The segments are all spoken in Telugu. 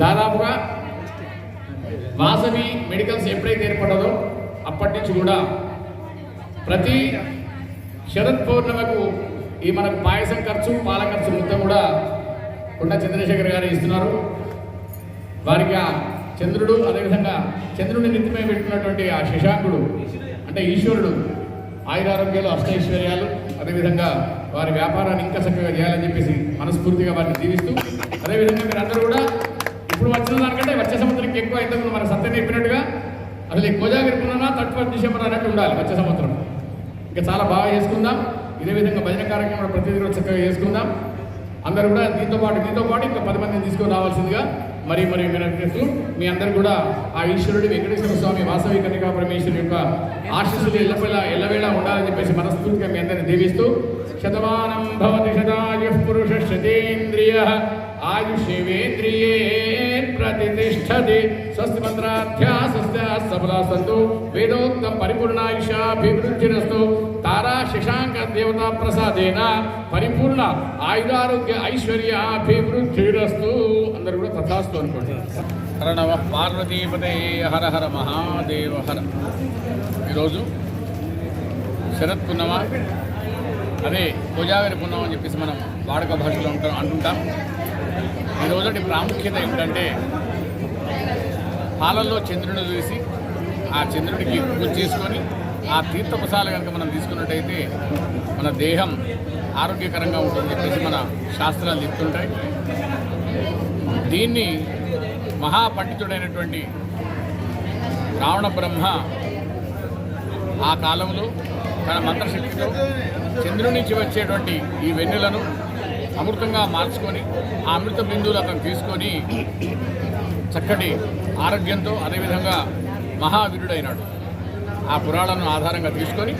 దాదాపుగా వాసవి మెడికల్స్ ఎప్పుడైతే ఏర్పడదో అప్పటి నుంచి కూడా ప్రతి శరత్ పౌర్ణమకు ఈ మనకు పాయసం ఖర్చు పాల ఖర్చు మొత్తం కూడా కొండ చంద్రశేఖర్ గారు ఇస్తున్నారు. వారికి ఆ చంద్రుడు అదేవిధంగా చంద్రుడిని నిత్యమై పెట్టుకున్నటువంటి ఆ శశాంకుడు అంటే ఈశ్వరుడు ఆయురారోగ్యాలు అష్టైశ్వర్యాలు అదేవిధంగా వారి వ్యాపారాన్ని ఇంకా చక్కగా చేయాలని చెప్పేసి మనస్ఫూర్తిగా వారిని జీవిస్తూ అదేవిధంగా మీరందరూ కూడా ఇప్పుడు వచ్చిన దానికంటే వచ్చే సంవత్సరం ఎక్కువ అయితే మన సత్యం చెప్పినట్టుగా అసలు ఈ కోజాగిరి పున్నా థర్టీ ఫస్ట్ డిసెంబర్ అన్నట్టు ఉండాలి వచ్చే సంవత్సరం ఇంకా చాలా బాగా చేసుకుందాం. ఇదే విధంగా భజన కార్యక్రమం ప్రతిదిన చక్కగా చేసుకుందాం. అందరూ కూడా దీంతో పాటు దీంతో పాటు ఇంకా పది మందిని తీసుకొని రావాల్సిందిగా మరి మరి మీరు మీ అందరు కూడా ఆ ఈశ్వరుడు వెంకటేశ్వర స్వామి వాసవి కన్యకా పరమేశ్వరు యొక్క ఆశీస్సులు ఎల్లవేళ ఎల్లవేళ ఉండాలని చెప్పేసి మనస్ఫూర్తిగా మీ అందరిని దీవిస్తూ శతమానం భవతి శతాయ పురుష శతేంద్రియ ఆయుషేవేంద్రియే ప్రతిష్టతి స్వస్తి మంత్రాధ్యా స్వస్తి సఫలా సంతు వేదోక్తం పరిపూర్ణాయుషాభివృద్ధిరస్తు తారా శశాంక దేవతా ప్రసాదేన పరిపూర్ణ ఆయురారోగ్య ఐశ్వర్యాభివృద్ధిరస్తు అందరూ కూడా తథాస్తు అనుకోండి. హర నమ పార్వతీపతే హర హర మహాదేవ హర. ఈరోజు శరత్ పున్నమ అదే కోజాగరి పున్నమ అని చెప్పేసి మనం వాడుక భాషలో ఉంటాం అంటుంటాం. ఈ ప్రాముఖ్యత ఏమిటంటే పాలల్లో చంద్రుని చూసి ఆ చంద్రుడికి పూజ చేసుకొని ఆ తీర్థపసాలు కనుక మనం తీసుకున్నట్టయితే మన దేహం ఆరోగ్యకరంగా ఉంటుందని చెప్పేసి మన శాస్త్రాలు చెప్తుంటాయి. దీన్ని మహాపండితుడైనటువంటి రావణ బ్రహ్మ ఆ కాలంలో తన మంత్రశక్తితో చంద్రుడి నుంచి వచ్చేటువంటి ఈ వెన్నులను అమృతంగా మార్చుకొని ఆ అమృత బిందువులు అతను తీసుకొని చక్కటి ఆరోగ్యంతో అదేవిధంగా మహావీరుడైనాడు. ఆ పురాణాలను ఆధారంగా తీసుకొని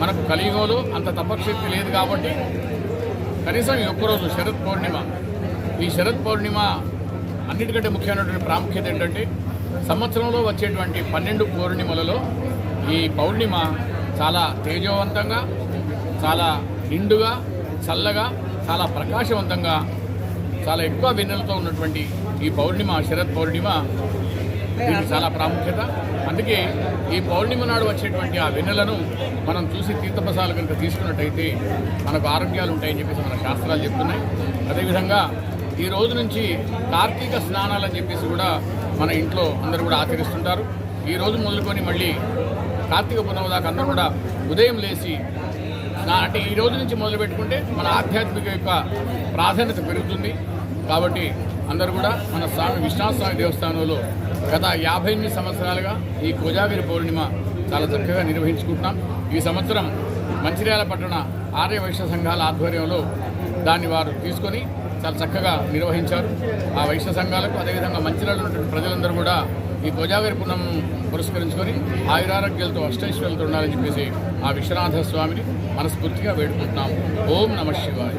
మనకు కలియుగంలో అంత తపశక్తి లేదు కాబట్టి కనీసం ఈ ఒక్కరోజు శరత్ పౌర్ణిమ ఈ శరత్ పౌర్ణిమ అన్నిటికంటే ముఖ్యమైనటువంటి ప్రాముఖ్యత ఏంటంటే సంవత్సరంలో వచ్చేటువంటి పన్నెండు పౌర్ణిమలలో ఈ పౌర్ణిమ చాలా తేజవంతంగా చాలా నిండుగా చల్లగా చాలా ప్రకాశవంతంగా చాలా ఎక్కువ వెన్నెలతో ఉన్నటువంటి ఈ పౌర్ణిమ శరత్ పౌర్ణిమ దీనికి చాలా ప్రాముఖ్యత. అందుకే ఈ పౌర్ణిమ నాడు వచ్చేటువంటి ఆ వెన్నెలను మనం చూసి తీర్థపసాలు కనుక తీసుకున్నట్టయితే మనకు ఆరోగ్యాలు ఉంటాయని చెప్పేసి మన శాస్త్రాలు చెప్తున్నాయి. అదేవిధంగా ఈ రోజు నుంచి కార్తీక స్నానాలు అని చెప్పేసి కూడా మన ఇంట్లో అందరూ కూడా ఆచరిస్తుంటారు. ఈ రోజు మొదలుకొని మళ్ళీ కార్తీక పూర్ణిమ దాకా అందరూ కూడా ఉదయం లేచి అంటే ఈ రోజు నుంచి మొదలు పెట్టుకుంటే మన ఆధ్యాత్మిక యొక్క ప్రాధాన్యత పెరుగుతుంది. కాబట్టి అందరూ కూడా మన స్వామి విశ్వనాథ స్వామి దేవస్థానంలో గత యాభై ఎనిమిది సంవత్సరాలుగా ఈ కోజాగిరి పౌర్ణిమ చాలా చక్కగా నిర్వహించుకుంటున్నాం. ఈ సంవత్సరం మంచిర్యాల పట్టణ ఆర్య వైశ్య సంఘాల ఆధ్వర్యంలో దాన్ని వారు తీసుకొని చాలా చక్కగా నిర్వహించారు. ఆ వైశ్య సంఘాలకు అదేవిధంగా మంచిర్యాలలో ఉన్నటువంటి ప్రజలందరూ కూడా ఈ కోజాగిరి పుణ్యం పురస్కరించుకొని ఆయురారోగ్యాలతో అష్టైశ్వర్యంతో ఉండాలని చెప్పేసి ఆ విశ్వనాథ స్వామిని మనస్ఫూర్తిగా వేడుకుంటున్నాం ఓం నమ శివాయ.